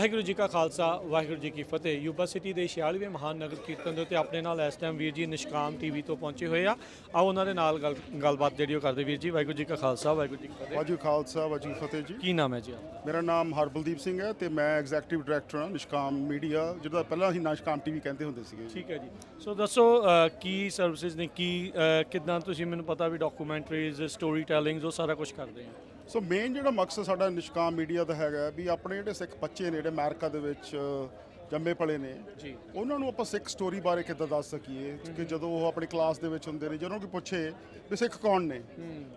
ਵਾਹਿਗੁਰੂ ਜੀ ਕਾ ਖਾਲਸਾ ਵਾਹਿਗੁਰੂ ਜੀ ਕੀ ਫਤਿਹ। Yuba city ਦੇ 46ਵੇਂ ਮਹਾਨ ਨਗਰ ਕੀਰਤਨ ਦੇ ਉੱਤੇ ਆਪਣੇ ਨਾਲ ਇਸ ਟਾਈਮ ਵੀਰ ਜੀ ਨਿਸ਼ਕਾਮ ਟੀਵੀ ਤੋਂ ਪਹੁੰਚੇ ਹੋਏ ਆ। ਆਓ ਉਹਨਾਂ ਦੇ ਨਾਲ ਗੱਲ ਗੱਲਬਾਤ ਜਿਹੜੀ ਉਹ ਕਰਦੇ ਵੀਰ ਜੀ। ਵਾਹਿਗੁਰੂ ਜੀ ਕਾ ਖਾਲਸਾ ਵਾਹਿਗੁਰੂ ਜੀ ਕੀ ਫਤਿਹ। ਵਾਜੂ ਖਾਲਸਾ ਵਾਜੂ ਫਤਿਹ ਜੀ। ਕੀ ਨਾਮ ਹੈ ਜੀ? ਮੇਰਾ ਨਾਮ ਹਰਬਲਦੀਪ ਸਿੰਘ ਹੈ ਤੇ ਮੈਂ ਐਗਜ਼ੈਕਟਿਵ ਡਾਇਰੈਕਟਰ ਹਾਂ ਨਿਸ਼ਕਾਮ ਮੀਡੀਆ ਜਿਹਦਾ ਪਹਿਲਾਂ ਅਸੀਂ ਨਿਸ਼ਕਾਮ ਟੀਵੀ ਕਹਿੰਦੇ ਹੁੰਦੇ ਸੀਗੇ ਠੀਕ ਹੈ ਜੀ। ਸੋ ਦੱਸੋ ਅ, ਕੀ ਸਰਵਿਸਿਜ਼ ਨੇ ਕੀ ਕਿੱਦਾਂ ਤੁਸੀਂ ਮੈਨੂੰ ਪਤਾ ਵੀ ਡਾਕੂਮੈਂਟਰੀਜ਼ ਸਟੋਰੀ ਟੈਲਿੰਗਸ ਉਹ ਸਾਰਾ ਕੁਝ ਕਰਦੇ ਆ? ਸੋ ਮੇਨ ਜਿਹੜਾ ਮਕਸਦ ਸਾਡਾ ਨਿਸ਼ਕਾਮ ਮੀਡੀਆ ਦਾ ਹੈਗਾ ਵੀ ਆਪਣੇ ਜਿਹੜੇ ਸਿੱਖ ਬੱਚੇ ਨੇ ਜਿਹੜੇ ਅਮਰੀਕਾ ਦੇ ਵਿੱਚ ਜੰਮੇ ਪਲੇ ਨੇ ਜੀ। ਉਹਨਾਂ ਨੂੰ ਆਪਾਂ ਸਿੱਖ ਸਟੋਰੀ ਬਾਰੇ ਕਿੱਦਾਂ ਦੱਸ ਸਕੀਏ? ਕਿ ਜਦੋਂ ਉਹ ਆਪਣੀ ਕਲਾਸ ਦੇ ਵਿੱਚ ਹੁੰਦੇ ਨੇ ਜਦੋਂ ਕੋਈ ਪੁੱਛੇ ਵੀ ਸਿੱਖ ਕੌਣ ਨੇ?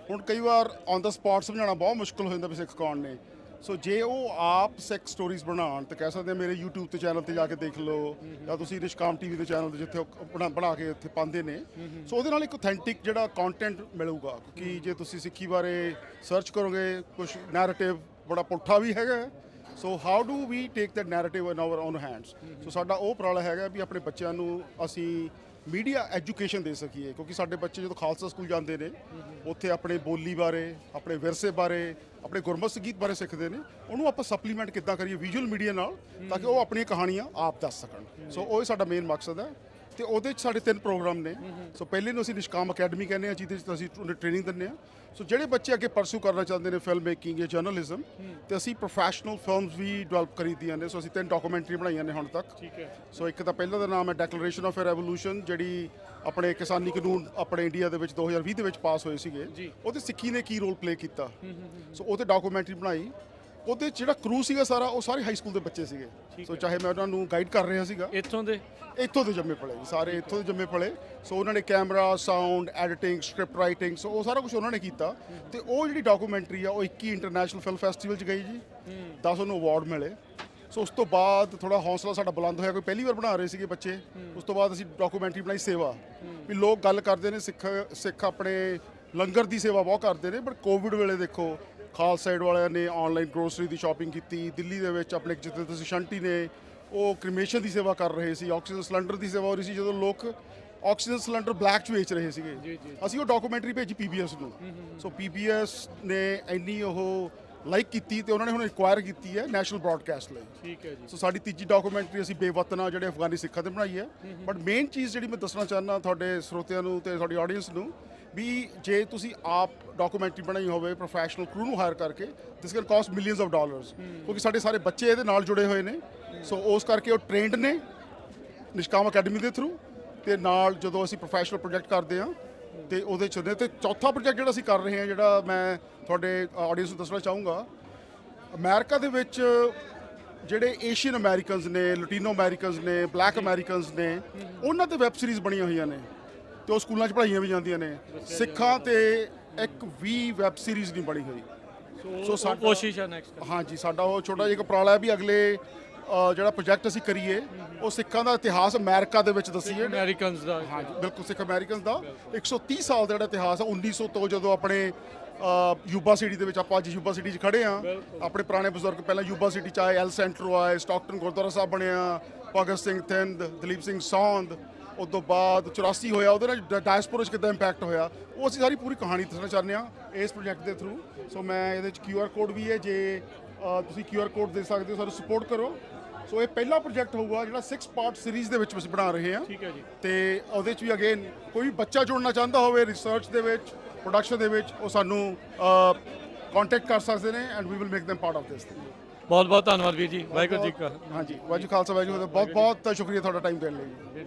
ਹੁਣ ਕਈ ਵਾਰ ਔਨ ਦਾ ਸਪੌਟ ਸਮਝਾਉਣਾ ਬਹੁਤ ਮੁਸ਼ਕਲ ਹੋ ਜਾਂਦਾ ਵੀ ਸਿੱਖ ਕੌਣ ਨੇ? ਸੋ ਜੇ ਉਹ ਆਪ ਸੈਕਸ ਸਟੋਰੀਜ਼ ਬਣਾਉਣ, ਤਾਂ ਕਹਿ ਸਕਦੇ ਆ ਮੇਰੇ YouTube ਤੇ ਚੈਨਲ ਤੇ ਜਾ ਕੇ ਦੇਖ ਲਓ, ਜਾਂ ਤੁਸੀਂ ਰਿਸ਼ਕਾਮ ਟੀਵੀ ਦੇ ਚੈਨਲ ਤੇ ਜਿੱਥੇ ਉਹ ਬਣਾ ਬਣਾ ਕੇ ਉੱਥੇ ਪਾਉਂਦੇ ਨੇ। ਸੋ ਉਹਦੇ ਨਾਲ ਇੱਕ ਅਥੈਂਟਿਕ ਜਿਹੜਾ ਕੰਟੈਂਟ ਮਿਲੂਗਾ, ਕਿ ਜੇ ਤੁਸੀਂ ਸਿੱਖੀ ਬਾਰੇ ਸਰਚ ਕਰੋਗੇ ਕੁਝ ਨੈਰੇਟਿਵ ਬੜਾ ਪੁੱਠਾ ਵੀ ਹੈਗਾ। So how do we take that narrative in our own hands so ਸਾਡਾ ਉਹ ਉਪਰਾਲਾ ਹੈਗਾ ਵੀ ਆਪਣੇ ਬੱਚਿਆਂ ਨੂੰ ਅਸੀਂ ਮੀਡੀਆ ਐਜੂਕੇਸ਼ਨ ਦੇ ਸਕੀਏ, ਕਿਉਂਕਿ ਸਾਡੇ ਬੱਚੇ ਜਦੋਂ ਖਾਲਸਾ ਸਕੂਲ ਜਾਂਦੇ ਨੇ, ਉੱਥੇ ਆਪਣੇ ਬੋਲੀ ਬਾਰੇ, ਆਪਣੇ ਵਿਰਸੇ ਬਾਰੇ ਆਪਣੇ ਗੁਰਮਤ ਸੰਗੀਤ ਬਾਰੇ ਸਿੱਖਦੇ ਨੇ, ਉਹਨੂੰ ਆਪਾਂ ਸਪਲੀਮੈਂਟ ਕਿੱਦਾਂ ਕਰੀਏ ਵਿਜ਼ੂਅਲ ਮੀਡੀਆ ਨਾਲ, ਤਾਂ ਕਿ ਉਹ ਆਪਣੀਆਂ ਕਹਾਣੀਆਂ ਆਪ ਦੱਸ ਸਕਣ। ਸੋ ਉਹ ਹੀ ਸਾਡਾ ਮੇਨ ਮਕਸਦ ਹੈ। ਤੇ ਉਹਦੇ 'ਚ ਸਾਡੇ ਤਿੰਨ ਪ੍ਰੋਗਰਾਮ ਨੇ। ਸੋ ਪਹਿਲੇ ਨੂੰ ਅਸੀਂ ਨਿਸ਼ਕਾਮ ਅਕੈਡਮੀ ਕਹਿੰਦੇ ਆ ਜਿਹਦੇ 'ਚ ਅਸੀਂ ਟ੍ਰੇਨਿੰਗ ਦਿੰਦੇ ਆ ਸੋ ਜਿਹੜੇ ਬੱਚੇ ਅੱਗੇ ਪਰਸੂ ਕਰਨਾ ਚਾਹੁੰਦੇ ਨੇ ਫਿਲਮ ਮੇਕਿੰਗ ਜਾਂ ਜਰਨਲਿਜ਼ਮ ਤੇ ਅਸੀਂ ਪ੍ਰੋਫੈਸ਼ਨਲ ਫਿਲਮਸ ਵੀ ਡਿਵੈਲਪ ਕਰੀਦੀਆਂ ਨੇ। ਸੋ ਅਸੀਂ ਤਿੰਨ ਡਾਕੂਮੈਂਟਰੀ ਬਣਾਈਆਂ ਨੇ ਹੁਣ ਤੱਕ। ਠੀਕ ਹੈ। ਸੋ ਇੱਕ ਤਾਂ ਪਹਿਲਾ ਦਾ ਨਾਮ ਹੈ ਡੈਕਲੇਰੇਸ਼ਨ ਆਫ ਰੈਵੋਲੂਸ਼ਨ ਜਿਹੜੀ ਆਪਣੇ ਕਿਸਾਨੀ ਕਾਨੂੰਨ ਆਪਣੇ ਇੰਡੀਆ ਦੇ ਵਿੱਚ 2020 ਦੇ ਵਿੱਚ ਪਾਸ ਹੋਏ ਸੀਗੇ। ਉਹਦੇ ਸਿੱਖੀ ਨੇ ਕੀ ਰੋਲ ਪਲੇ ਕੀਤਾ? ਸੋ ਉਹਤੇ ਡਾਕੂਮੈਂਟਰੀ ਬਣਾਈ। ਉਹਦੇ 'ਚ ਜਿਹੜਾ ਕਰੂ ਸੀਗਾ ਸਾਰਾ ਉਹ ਸਾਰੇ ਹਾਈ ਸਕੂਲ ਦੇ ਬੱਚੇ ਸੀਗੇ। ਸੋ ਚਾਹੇ ਮੈਂ ਉਹਨਾਂ ਨੂੰ ਗਾਈਡ ਕਰ ਰਿਹਾ ਸੀਗਾ। ਇੱਥੋਂ ਦੇ? ਇੱਥੋਂ ਦੇ ਜੰਮੇ ਪਲੇ ਸਾਰੇ ਇੱਥੋਂ ਦੇ ਜੰਮੇ ਪਲੇ ਸੋ ਉਹਨਾਂ ਨੇ camera sound editing script writing so ਉਹ ਸਾਰਾ ਕੁਝ ਉਹਨਾਂ ਨੇ ਕੀਤਾ। ਤੇ ਉਹ ਜਿਹੜੀ ਡਾਕੂਮੈਂਟਰੀ ਆ ਉਹ 21 ਇੰਟਰਨੈਸ਼ਨਲ ਫਿਲਮ ਫੈਸਟੀਵਲ 'ਚ ਗਈ ਜੀ। 10 ਉਹਨੂੰ ਅਵਾਰਡ ਮਿਲੇ। ਸੋ ਉਸ ਤੋਂ ਬਾਅਦ ਥੋੜਾ ਹੌਸਲਾ ਸਾਡਾ ਬੁਲੰਦ ਹੋਇਆ ਕੋਈ ਪਹਿਲੀ ਵਾਰ ਬਣਾ ਰਹੇ ਸੀਗੇ ਬੱਚੇ। ਉਸ ਤੋਂ ਬਾਅਦ ਅਸੀਂ ਡਾਕੂਮੈਂਟਰੀ ਬਣਾਈ ਸੇਵਾ। ਵੀ ਲੋਕ ਗੱਲ ਕਰਦੇ ਨੇ ਸਿੱਖ ਸਿੱਖ ਆਪਣੇ ਲੰਗਰ ਦੀ ਸੇਵਾ ਬਹੁਤ ਕਰਦੇ ਨੇ ਬਟ ਕੋਵਿਡ ਵੇਲੇ ਦੇਖੋ ਖਾਲਸਾ ਸਾਈਡ ਵਾਲਿਆਂ ਨੇ ਆਨਲਾਈਨ ਗਰੋਸਰੀ ਦੀ ਸ਼ਾਪਿੰਗ ਕੀਤੀ ਦਿੱਲੀ ਦੇ ਵਿੱਚ ਆਪਣੇ ਜਿੱਥੇ ਤੁਸੀਂ ਸ਼ੰਟੀ ਨੇ ਉਹ ਕ੍ਰਿਮੇਸ਼ਨ ਦੀ ਸੇਵਾ ਕਰ ਰਹੇ ਸੀ ਆਕਸੀਜਨ ਸਿਲੰਡਰ ਦੀ ਸੇਵਾ ਹੋ ਰਹੀ ਸੀ ਜਦੋਂ ਲੋਕ ਆਕਸੀਜਨ ਸਿਲੰਡਰ ਬਲੈਕ 'ਚ ਵੇਚ ਰਹੇ ਸੀਗੇ। ਅਸੀਂ ਉਹ ਡਾਕੂਮੈਂਟਰੀ ਭੇਜੀ ਪੀਬੀਐਸ ਨੂੰ। ਸੋ ਪੀਬੀਐਸ ਨੇ ਇੰਨੀ ਉਹ ਲਾਈਕ ਕੀਤੀ ਤੇ ਉਹਨਾਂ ਨੇ ਹੁਣ ਇਨਕੁਆਇਰ ਕੀਤੀ ਹੈ ਨੈਸ਼ਨਲ ਬ੍ਰਾਡਕਾਸਟ ਲਈ। ਠੀਕ ਹੈ ਜੀ। ਸੋ ਸਾਡੀ ਤੀਜੀ ਡਾਕੂਮੈਂਟਰੀ ਅਸੀਂ ਬੇਵਤਨਾ ਜਿਹੜੇ ਅਫਗਾਨੀ ਸਿੱਖਾਂ ਤੇ ਬਣਾਈ ਹੈ। ਬਟ ਮੇਨ ਚੀਜ਼ ਜਿਹੜੀ ਮੈਂ ਦੱਸਣਾ ਚਾਹੁੰਦਾ ਤੁਹਾਡੇ ਸਰੋਤਿਆਂ ਨੂੰ ਤੇ ਤੁਹਾਡੀ ਆਡੀਅנס ਨੂੰ ਵੀ ਜੇ ਤੁਸੀਂ ਆਪ ਡਾਕੂਮੈਂਟਰੀ ਬਣਾਈ ਹੋਵੇ ਪ੍ਰੋਫੈਸ਼ਨਲ ਕਰੂ ਨੂੰ ਹਾਇਰ ਕਰਕੇ this can cost millions of dollars ਕਿਉਂਕਿ ਸਾਡੇ ਸਾਰੇ ਬੱਚੇ ਇਹਦੇ ਨਾਲ ਜੁੜੇ ਹੋਏ ਨੇ। ਸੋ ਉਸ ਕਰਕੇ ਉਹ ਟ੍ਰੇਨਡ ਨੇ ਨਿਸ਼ਕਾਮ ਅਕੈਡਮੀ ਦੇ ਥਰੂ ਤੇ ਨਾਲ ਜਦੋਂ ਅਸੀਂ ਪ੍ਰੋਫੈਸ਼ਨਲ ਪ੍ਰੋਜੈਕਟ ਕਰਦੇ ਹਾਂ ਤੇ ਉਹਦੇ ਚ ਨੇ। ਤੇ ਚੌਥਾ ਪ੍ਰੋਜੈਕਟ ਜਿਹੜਾ ਅਸੀਂ ਕਰ ਰਹੇ ਹਾਂ ਜਿਹੜਾ ਮੈਂ ਤੁਹਾਡੇ ਆਡੀਅנס ਨੂੰ ਦੱਸਣਾ ਚਾਹੂੰਗਾ ਅਮਰੀਕਾ ਦੇ ਵਿੱਚ ਜਿਹੜੇ ਏਸ਼ੀਅਨ ਅਮਰੀਕਨਸ ਨੇ ਲਟੀਨੋ ਅਮਰੀਕਨਸ ਨੇ ਬਲੈਕ ਅਮਰੀਕਨਸ ਨੇ ਉਹਨਾਂ ਤੇ ਵੈਬ ਸੀਰੀਜ਼ ਬਣੀਆਂ ਹੋਈਆਂ ਨੇ ਤੇ ਉਹ ਸਕੂਲਾਂ 'ਚ ਪੜ੍ਹਾਈਆਂ ਵੀ ਜਾਂਦੀਆਂ ਨੇ। ਸਿੱਖਾਂ ਤੇ ਇੱਕ ਵੀ ਵੈਬ ਸੀਰੀਜ਼ ਨਹੀਂ ਬਣੀ ਹੋਈ। ਸੋ ਸਾਡਾ- ਕੋਸ਼ਿਸ਼ ਹੈ ਨੈਕਸਟ ਹਾਂਜੀ ਸਾਡਾ ਉਹ ਛੋਟਾ ਜਿਹਾ ਇੱਕ ਉਪਰਾਲਾ ਹੈ ਵੀ ਅਗਲੇ ਜਿਹੜਾ ਪ੍ਰੋਜੈਕਟ ਅਸੀਂ ਕਰੀਏ ਉਹ ਸਿੱਖਾਂ ਦਾ ਇਤਿਹਾਸ ਅਮਰੀਕਾ ਦੇ ਵਿੱਚ ਦਸੀਏ। ਅਮਰੀਕਨਸ ਦਾ। ਹਾਂਜੀ ਬਿਲਕੁਲ ਸਿੱਖ ਅਮਰੀਕਨਸ ਦਾ। 130 ਸਾਲ ਦਾ ਜਿਹੜਾ ਇਤਿਹਾਸ ਹੈ 1900 ਤੋਂ ਜਦੋਂ ਆਪਣੇ ਯੂਬਾ ਸਿਟੀ ਦੇ ਵਿੱਚ ਆਪਾਂ ਅੱਜ ਯੂਬਾ ਸਿਟੀ 'ਚ ਖੜੇ ਆ। ਆਪਣੇ ਪੁਰਾਣੇ ਬਜ਼ੁਰਗ ਪਹਿਲਾਂ ਯੂਬਾ ਸਿਟੀ 'ਚ ਆਏ ਐਲ ਸੈਂਟਰੋ ਆਏ ਸਟਾਕਟਨ ਗੁਰਦੁਆਰਾ ਸਾਹਿਬ ਬਣਿਆ ਭਗਤ ਸਿੰਘ ਥਿੰਦ ਦਲੀਪ ਸਿੰਘ ਸੌਂਦ ਉਸ ਤੋਂ ਬਾਅਦ 84 ਹੋਇਆ ਉਹਦੇ ਨਾਲ ਡਾਇਸਪੋਰਾ 'ਚ ਕਿੱਦਾਂ ਇੰਪੈਕਟ ਹੋਇਆ ਉਹ ਅਸੀਂ ਸਾਰੀ ਪੂਰੀ ਕਹਾਣੀ ਦੱਸਣਾ ਚਾਹੁੰਦੇ ਆ ਇਸ ਪ੍ਰੋਜੈਕਟ ਦੇ ਥਰੂ ਸੋ ਮੈਂ ਇਹਦੇ 'ਚ ਕਿਊਆਰ ਕੋਡ ਵੀ ਹੈ ਜੇ ਤੁਸੀਂ ਕਿਊਆਰ ਕੋਡ ਦੇ ਸਕਦੇ ਹੋ ਸਾਨੂੰ ਸਪੋਰਟ ਕਰੋ। ਸੋ ਇਹ ਪਹਿਲਾ ਪ੍ਰੋਜੈਕਟ ਹੋਊਗਾ ਜਿਹੜਾ 6 ਪਾਰਟ ਸੀਰੀਜ਼ ਦੇ ਵਿੱਚ ਅਸੀਂ ਬਣਾ ਰਹੇ ਹਾਂ। ਠੀਕ ਹੈ ਜੀ। ਤੇ ਉਹਦੇ ਚ ਵੀ ਅਗੇਨ ਕੋਈ ਬੱਚਾ ਜੁੜਨਾ ਚਾਹੁੰਦਾ ਹੋਵੇ ਰਿਸਰਚ ਦੇ ਵਿੱਚ ਪ੍ਰੋਡਕਸ਼ਨ ਦੇ ਵਿੱਚ ਉਹ ਸਾਨੂੰ ਕੰਟੈਕਟ ਕਰ ਸਕਦੇ ਨੇ and we will make them part of this ਬਹੁਤ ਬਹੁਤ ਧੰਨਵਾਦ ਵੀਰ ਜੀ। ਵਾਹਿਗੁਰੂ ਜੀ ਕਾ ਹਾਂਜੀ। ਵਾਹਿਗੁਰੂ ਖਾਲਸਾ ਵਾਹਿਗੁਰੂ। ਬਹੁਤ ਬਹੁਤ ਸ਼ੁਕਰੀਆ ਤੁਹਾਡਾ ਟਾਈਮ ਦੇਣ ਲਈ।